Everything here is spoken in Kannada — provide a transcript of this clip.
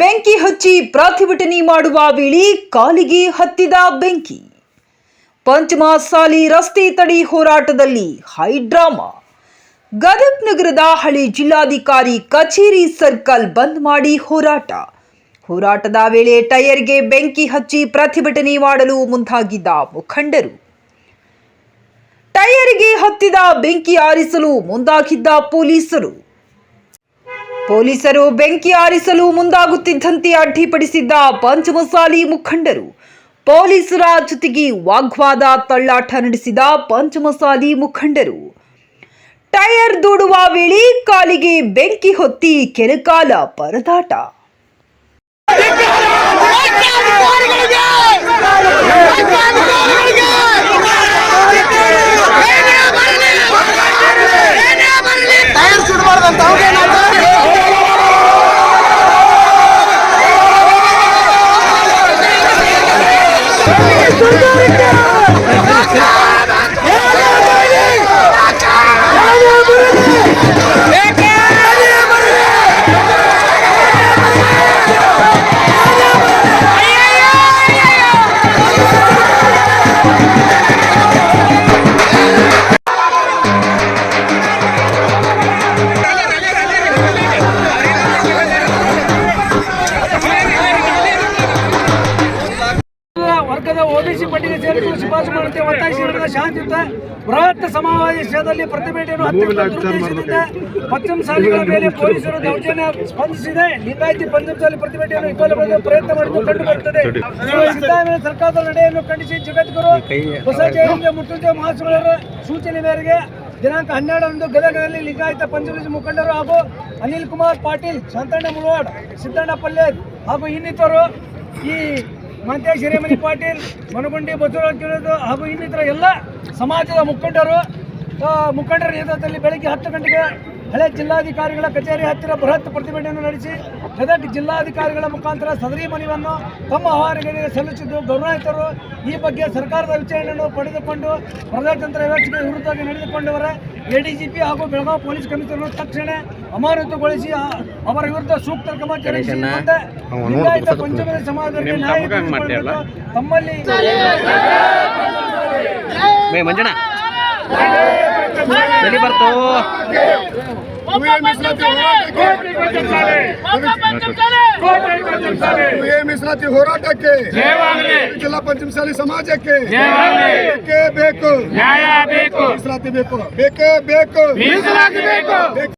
ಬೆಂಕಿ ಹಚ್ಚಿ ಪ್ರತಿಭಟನೆ ಮಾಡುವ ವೇಳೆ ಕಾಲಿಗೆ ಹತ್ತಿದ ಬೆಂಕಿ. ಪಂಚಮಸಾಲಿ ರಸ್ತೆ ತಡೆ ಹೋರಾಟದಲ್ಲಿ ಹೈಡ್ರಾಮಾ ಗದಗ್ ನಗರದ ಹಳೆ ಜಿಲ್ಲಾಧಿಕಾರಿ ಕಚೇರಿ ಸರ್ಕಲ್ ಬಂದ್ ಮಾಡಿ ಹೋರಾಟ. ಹೋರಾಟದ ವೇಳೆ ಟೈರ್ಗೆ ಬೆಂಕಿ ಹಚ್ಚಿ ಪ್ರತಿಭಟನೆ ಮಾಡಲು ಮುಂದಾಗಿದ್ದ ಮುಖಂಡರು. ಟೈರ್ಗೆ ಹತ್ತಿದ ಬೆಂಕಿ ಆರಿಸಲು ಮುಂದಾಗಿದ್ದ ಪೊಲೀಸರು. ಪೊಲೀಸರು ಬೆಂಕಿ ಆರಿಸಲು ಮುಂದಾಗುತ್ತಿದ್ದಂತೆ ಅಡ್ಡಿಪಡಿಸಿದ್ದ ಪಂಚಮಸಾಲಿ ಮುಖಂಡರು. ಪೊಲೀಸರ ಜೊತೆಗೆ ವಾಗ್ವಾದ ತಳ್ಳಾಟ ನಡೆಸಿದ ಪಂಚಮಸಾಲಿ ಮುಖಂಡರು. ಟೈರ್ ದೂಡುವ ವೇಳೆ ಕಾಲಿಗೆ ಬೆಂಕಿ ಹೊತ್ತಿ ಕೆಲಕಾಲ ಪರದಾಟ. ಪಟ್ಟಿಗೆ ಸೇರಿಸಲು ಶಿಫಾರಸು ಮಾಡುತ್ತೆ ಒತ್ತಾಯಿಸಿ ನಡೆದ ಶಾಂತಿಯುತ ಬೃಹತ್ ಸಮಾವೇಶದಲ್ಲಿ ಪ್ರತಿಭಟನೆಯನ್ನು ಅತ್ಯಂತ ಪಶ್ಚಿಮ ಸಾಲಿಗಳ ಮೇಲೆ ಪೊಲೀಸರು ದೌರ್ಜನ್ಯ ಸ್ಪಂದಿಸಿದೆ. ಲಿಂಗಾಯತಿ ಪಂಚಮಸಾಲಿ ಪ್ರತಿಭಟನೆಯನ್ನು ವಿಫಲಗೊಳಿಸಲು ಪ್ರಯತ್ನ ಮಾಡಿದ್ದು ಕಂಡು ಬರುತ್ತದೆ. ಸಿದ್ದರಾಮಯ್ಯ ಸರ್ಕಾರದ ನಡೆಯನ್ನು ಖಂಡಿಸಿ ಜಗದ್ಗುರು ಹೊಸ ಜಯಂತಿ ಮೃತ್ಯುಂಜಯ ಮಹಾಸ್ವಾಮಿಯವರ ಸೂಚನೆ ಮೇರೆಗೆ ದಿನಾಂಕ ಹನ್ನೆರಡರಂದು ಗದಗದಲ್ಲಿ ಲಿಂಗಾಯತ ಪಂಚಮಸಾಲಿ ಮುಖಂಡರು ಹಾಗೂ ಅನಿಲ್ ಕುಮಾರ್ ಪಾಟೀಲ್ ಶಾಂತಣ್ಣ ಮುಳವಾಡ್ ಸಿದ್ದಣ್ಣ ಪಲ್ಲೆ ಹಾಗೂ ಇನ್ನಿತರು ಈ ಮಂತೇಶ್ ಹಿರೇಮನಿ ಪಾಟೀಲ್, ಮನಗುಂಡಿ ಬಸವರಾಜ್ ಹಾಗೂ ಇನ್ನಿತರ ಎಲ್ಲ ಸಮಾಜದ ಮುಖಂಡರು ಮುಖಂಡರ ನೇತೃತ್ವದಲ್ಲಿ ಬೆಳಗ್ಗೆ ಹತ್ತು ಗಂಟೆಗೆ ಹಳೆ ಜಿಲ್ಲಾಧಿಕಾರಿಗಳ ಕಚೇರಿ ಹತ್ತಿರ ಬೃಹತ್ ಪ್ರತಿಭಟನೆಯನ್ನು ನಡೆಸಿ ಗದಗ ಜಿಲ್ಲಾಧಿಕಾರಿಗಳ ಮುಖಾಂತರ ಸದರಿ ಮನವಿಯನ್ನು ತಮ್ಮ ಆಹ್ವಾನಿಗಳಿಗೆ ಸಲ್ಲಿಸಿದ್ದು ಗೌರವಾಯಿತರು ಈ ಬಗ್ಗೆ ಸರ್ಕಾರದ ವಿಚಾರಣೆಯನ್ನು ಪಡೆದುಕೊಂಡು ಪ್ರಜಾತಂತ್ರ ವ್ಯವಸ್ಥೆಗೆ ವಿರುದ್ಧವಾಗಿ ನಡೆದುಕೊಂಡವರ ಎಡಿಜಿಪಿ ಹಾಗೂ ಬೆಳಗಾವಿ ಪೊಲೀಸ್ ಕಮಿಷನರ್ ತಕ್ಷಣ ಅಮಾನತುಗೊಳಿಸಿ ಅವರ ವಿರುದ್ಧ ಸೂಕ್ತ ಕ್ರಮ ಜರುಗಿಸಿ. ಲಿಂಗಾಯತ ಪಂಚಮಿ ಸಮಾಜಕ್ಕೆ ನ್ಯಾಯ ತಮ್ಮಲ್ಲಿ ಮಂಜಣ್ಣ ಎಲ್ಲಿ ಬರ್ತು ಎ ಮೀಸಲಾತಿ ಹೋರಾಟಕ್ಕೆ ಜಿಲ್ಲಾ ಪಂಚಮಸಾಲಿ ಸಮಾಜಕ್ಕೆ ಬೇಕೇ ಬೇಕು ನ್ಯಾಯ ಬೇಕು ಮೀಸಲಾತಿ ಬೇಕು ಬೇಕೇ ಬೇಕು ಮೀಸಲಾತಿ ಬೇಕು ಬೇಕು